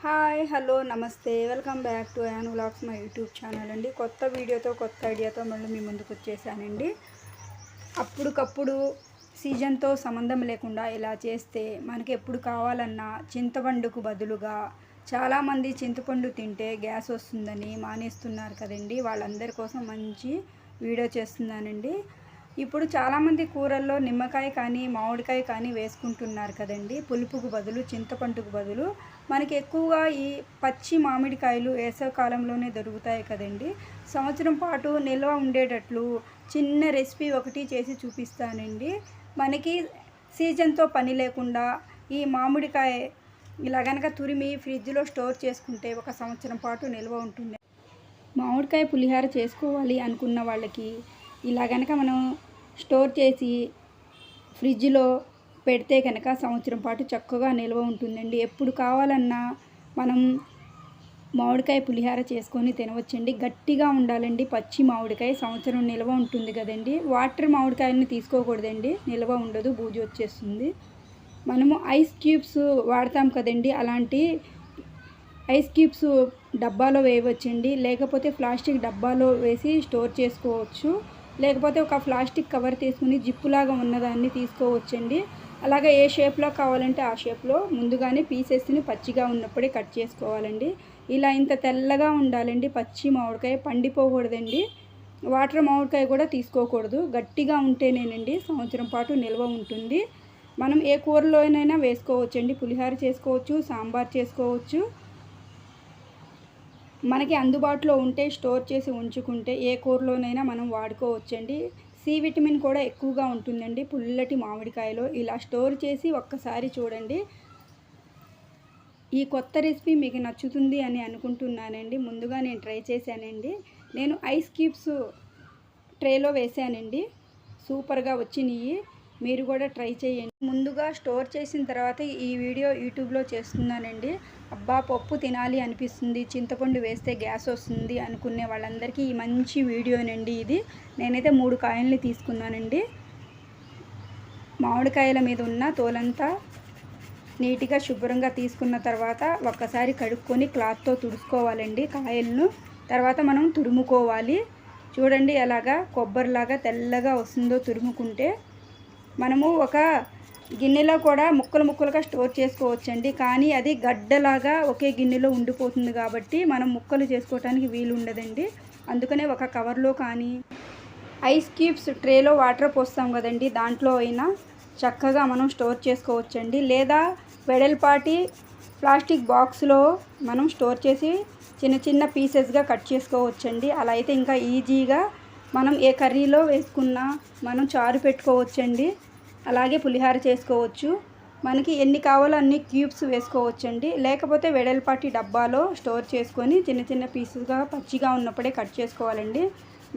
Hi hello నమస్తే. Welcome back to యాన్ vlogs my YouTube channel అండి. కొత్త వీడియోతో కొత్త ఐడియాతో మళ్ళీ మీ ముందుకు వచ్చేసానండి. అప్పుడుకప్పుడు సీజన్తో సంబంధం లేకుండా ఇలా చేస్తే మనకి ఎప్పుడు కావాలన్నా చింతపండుకు బదులుగా చాలామంది చింతపండు తింటే గ్యాస్ వస్తుందని మానేస్తున్నారు కదండి. వాళ్ళందరి కోసం మంచి వీడియో చేస్తున్నానండి. ఇప్పుడు చాలామంది కూరల్లో నిమ్మకాయ కానీ మామిడికాయ కానీ వేసుకుంటున్నారు కదండి. పులుపుకు బదులు చింతపండుకు బదులు. మనకి ఎక్కువగా ఈ పచ్చి మామిడికాయలు వేసవకాలంలోనే దొరుకుతాయి కదండి. సంవత్సరం పాటు నిల్వ ఉండేటట్లు చిన్న రెసిపీ ఒకటి చేసి చూపిస్తానండి. మనకి సీజన్తో పని లేకుండా ఈ మామిడికాయ ఇలా కనుక తురిమి ఫ్రిడ్జ్లో స్టోర్ చేసుకుంటే ఒక సంవత్సరం పాటు నిల్వ ఉంటుంది. మామిడికాయ పులిహార చేసుకోవాలి అనుకున్న వాళ్ళకి ఇలా కనుక మనం స్టోర్ చేసి ఫ్రిడ్జ్లో పెడితే కనుక సంవత్సరం పాటు చక్కగా నిల్వ ఉంటుందండి. ఎప్పుడు కావాలన్నా మనం మామిడికాయ పులిహార చేసుకొని తినవచ్చండి. గట్టిగా ఉండాలండి. పచ్చి మామిడికాయ సంవత్సరం నిల్వ ఉంటుంది కదండి. వాటర్ మామిడికాయలను తీసుకోకూడదండి. నిల్వ ఉండదు బూజు వచ్చేస్తుంది. మనము ఐస్ క్యూబ్స్ వాడతాం కదండి. అలాంటి ఐస్ క్యూబ్స్ డబ్బాలో వేయవచ్చండి. లేకపోతే ప్లాస్టిక్ డబ్బాలో వేసి స్టోర్ చేసుకోవచ్చు. లేకపోతే ఒక ప్లాస్టిక్ కవర్ తీసుకుని జిప్పులాగా ఉన్నదాన్ని తీసుకోవచ్చండి. అలాగే ఏ షేప్లో కావాలంటే ఆ షేప్లో ముందుగానే పీసెస్ని పచ్చిగా ఉన్నప్పుడే కట్ చేసుకోవాలండి. ఇలా ఇంత తెల్లగా ఉండాలండి. పచ్చి మామిడికాయ పండిపోకూడదండి. వాటర్ మామిడికాయ కూడా తీసుకోకూడదు. గట్టిగా ఉంటేనేనండి సంవత్సరం పాటు నిల్వ ఉంటుంది. మనం ఏ కూరలోనైనా వేసుకోవచ్చండి. పులిహోర చేసుకోవచ్చు సాంబార్ చేసుకోవచ్చు. మనకి అందుబాటులో ఉంటే స్టోర్ చేసి ఉంచుకుంటే ఏ కూరలోనైనా మనం వాడుకోవచ్చండి. సి విటమిన్ కూడా ఎక్కువగా ఉంటుందండి. పుల్లటి మామిడికాయలో ఇలా స్టోర్ చేసి ఒక్కసారి చూడండి. ఈ కొత్త రెసిపీ మీకు నచ్చుతుంది అని అనుకుంటున్నానండి. ముందుగా నేను ట్రై చేశానండి. నేను ఐస్ క్యూబ్స్ ట్రేలో వేసానండి సూపర్గా వచ్చినాయి. మీరు కూడా ట్రై చేయండి. ముందుగా స్టోర్ చేసిన తర్వాత ఈ వీడియో యూట్యూబ్లో చేస్తున్నానండి. అబ్బా పప్పు తినాలి అనిపిస్తుంది. చింతపండు వేస్తే గ్యాస్ వస్తుంది అనుకునే వాళ్ళందరికీ ఈ మంచి వీడియోనండి ఇది. నేనైతే మూడు కాయల్ని తీసుకున్నానండి. మామిడికాయల మీద ఉన్న తోలంతా నీట్గా శుభ్రంగా తీసుకున్న తర్వాత ఒక్కసారి కడుక్కొని క్లాత్తో తుడుచుకోవాలండి కాయలను. తర్వాత మనం తురుముకోవాలి. చూడండి ఎలాగా కొబ్బరిలాగా తెల్లగా వస్తుందో తురుముకుంటే మనము ఒక గిన్నెలో కూడా ముక్కలు ముక్కలుగా స్టోర్ చేసుకోవచ్చండి. కానీ అది గడ్డలాగా ఒకే గిన్నెలో ఉండిపోతుంది కాబట్టి మనం ముక్కలు చేసుకోవటానికి వీలు ఉండదండి. అందుకనే ఒక కవర్లో కానీ ఐస్ క్యూబ్స్ ట్రేలో వాటర్ పోస్తాం కదండి. దాంట్లో అయినా చక్కగా మనం స్టోర్ చేసుకోవచ్చండి. లేదా వెడల్పాటి ప్లాస్టిక్ బాక్స్లో మనం స్టోర్ చేసి చిన్న చిన్న పీసెస్గా కట్ చేసుకోవచ్చండి. అలా అయితే ఇంకా ఈజీగా మనం ఏ కర్రీలో వేసుకున్నా మనం చారు పెట్టుకోవచ్చండి. అలాగే పులిహార చేసుకోవచ్చు. మనకి ఎన్ని కావాలో అన్ని క్యూబ్స్ వేసుకోవచ్చండి. లేకపోతే వెడల్పాటి డబ్బాలో స్టోర్ చేసుకొని చిన్న చిన్న పీసెస్గా పచ్చిగా ఉన్నప్పుడే కట్ చేసుకోవాలండి.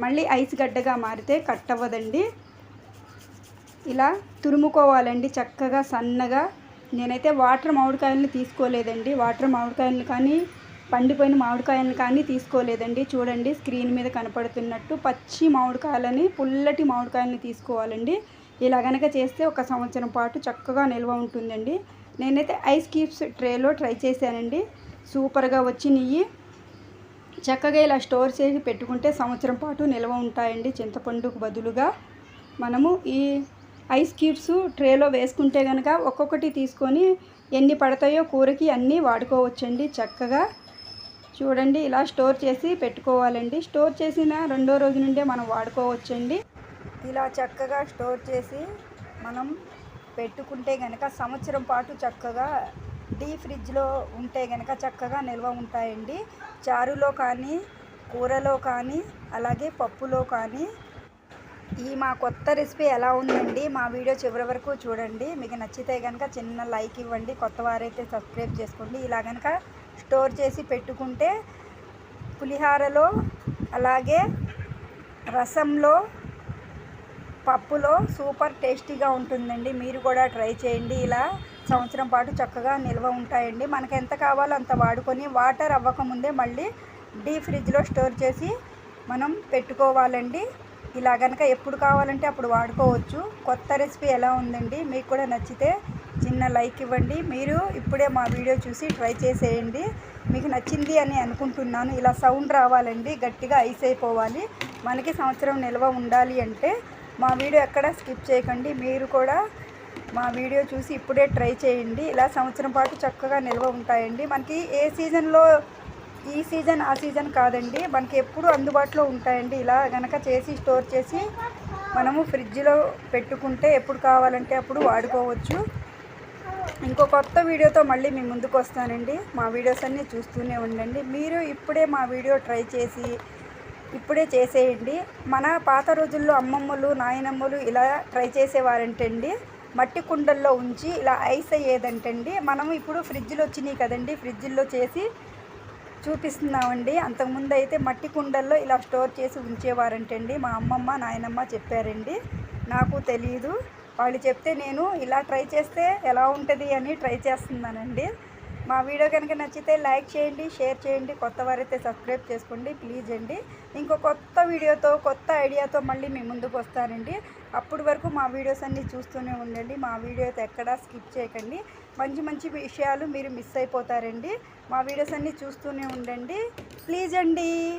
మళ్ళీ ఐస్ గడ్డగా మారితే కట్ అవ్వదండి. ఇలా తురుముకోవాలండి చక్కగా సన్నగా. నేనైతే వాటర్ మామిడికాయలని తీసుకోలేదండి. వాటర్ మామిడికాయలను కానీ పండిపోయిన మామిడికాయలను కానీ తీసుకోలేదండి. చూడండి స్క్రీన్ మీద కనపడుతున్నట్టు పచ్చి మామిడికాయలని పుల్లటి మామిడికాయలని తీసుకోవాలండి. ఇలా కనుక చేస్తే ఒక సంవత్సరం పాటు చక్కగా నిల్వ ఉంటుందండి. నేనైతే ఐస్ క్యూబ్స్ ట్రేలో ట్రై చేశానండి. సూపర్గా వచ్చినాయి చక్కగా ఇలా స్టోర్ చేసి పెట్టుకుంటే సంవత్సరం పాటు నిల్వ ఉంటాయండి చింతపండుకు బదులుగా. మనము ఈ ఐస్ క్యూబ్స్ ట్రేలో వేసుకుంటే కనుక ఒక్కొక్కటి తీసుకొని ఎన్ని పడతాయో కూరకి అన్నీ వాడుకోవచ్చండి చక్కగా. చూడండి ఇలా స్టోర్ చేసి పెట్టుకోవాలండి. స్టోర్ చేసిన రెండో రోజు నుండే మనం వాడుకోవచ్చండి. ఇలా చక్కగా స్టోర్ చేసి మనం పెట్టుకుంటే కనుక సంవత్సరం పాటు చక్కగా డీ ఫ్రిడ్జ్లో ఉంటే కనుక చక్కగా నిల్వ ఉంటాయండి. చారులో కానీ కూరలో కానీ అలాగే పప్పులో కానీ. ఈ మా కొత్త రెసిపీ ఎలా ఉందండి? మా వీడియో చివరి వరకు చూడండి. మీకు నచ్చితే కనుక చిన్న లైక్ ఇవ్వండి. కొత్త వారైతే సబ్స్క్రైబ్ చేసుకోండి. ఇలా కనుక స్టోర్ చేసి పెట్టుకుంటే పులిహారలో అలాగే రసంలో పప్పులో సూపర్ టేస్టీగా ఉంటుందండి. మీరు కూడా ట్రై చేయండి. ఇలా సంవత్సరం పాటు చక్కగా నిల్వ ఉంటాయండి. మనకు ఎంత కావాలో అంత వాడుకొని వాటర్ అవ్వకముందే మళ్ళీ డీ ఫ్రిడ్జ్లో స్టోర్ చేసి మనం పెట్టుకోవాలండి. ఇలా కనుక ఎప్పుడు కావాలంటే అప్పుడు వాడుకోవచ్చు. కొత్త రెసిపీ ఎలా ఉందండి? మీకు కూడా నచ్చితే చిన్న లైక్ ఇవ్వండి. మీరు ఇప్పుడే మా వీడియో చూసి ట్రై చేసేయండి. మీకు నచ్చింది అని అనుకుంటున్నాను. ఇలా సౌండ్ రావాలండి. గట్టిగా ఐస్ అయిపోవాలి. మనకి సంవత్సరం నిల్వ ఉండాలి అంటే మా వీడియో ఎక్కడ స్కిప్ చేయకండి. మీరు కూడా మా వీడియో చూసి ఇప్పుడే ట్రై చేయండి. ఇలా సంవత్సరం పాటు చక్కగా నిల్వ ఉంటాయండి. మనకి ఏ సీజన్లో ఈ సీజన్ ఆ సీజన్ కాదండి. మనకి ఎప్పుడు అందుబాటులో ఉంటాయండి. ఇలా గనక చేసి స్టోర్ చేసి మనము ఫ్రిడ్జ్లో పెట్టుకుంటే ఎప్పుడు కావాలంటే అప్పుడు వాడుకోవచ్చు. ఇంకో కొత్త వీడియోతో మళ్ళీ మీ ముందుకు వస్తానండి. మా వీడియోస్ అన్నీ చూస్తూనే ఉండండి. మీరు ఇప్పుడే మా వీడియో ట్రై చేసి ఇప్పుడే చేసేయండి. మన పాత రోజుల్లో అమ్మమ్మలు నాయనమ్మలు ఇలా ట్రై చేసేవారంటండి. మట్టి కుండల్లో ఉంచి ఇలా ఐస్ అయ్యేదంటండి. మనం ఇప్పుడు ఫ్రిడ్జ్లో వచ్చినాయి కదండి. ఫ్రిడ్జ్లో చేసి చూపిస్తున్నామండి. అంతకుముందు అయితే మట్టి కుండల్లో ఇలా స్టోర్ చేసి ఉంచేవారంటండి. మా అమ్మమ్మ నాయనమ్మ చెప్పారండి. నాకు తెలియదు వాళ్ళు చెప్తే నేను ఇలా ట్రై చేస్తే ఎలా ఉంటుంది అని ట్రై చేస్తున్నానండి. మా వీడియో కనుక నచ్చితే లైక్ చేయండి షేర్ చేయండి కొత్త వారైతే సబ్స్క్రైబ్ చేసుకోండి ప్లీజ్ అండి. ఇంకో కొత్త వీడియోతో కొత్త ఐడియాతో మళ్ళీ మీ ముందుకు వస్తానండి. అప్పటి వరకు మా వీడియోస్ అన్నీ చూస్తూనే ఉండండి. మా వీడియో అయితే ఎక్కడా స్కిప్ చేయకండి. మంచి మంచి విషయాలు మీరు మిస్ అయిపోతారండి. మా వీడియోస్ అన్నీ చూస్తూనే ఉండండి. ప్లీజ్ అండి.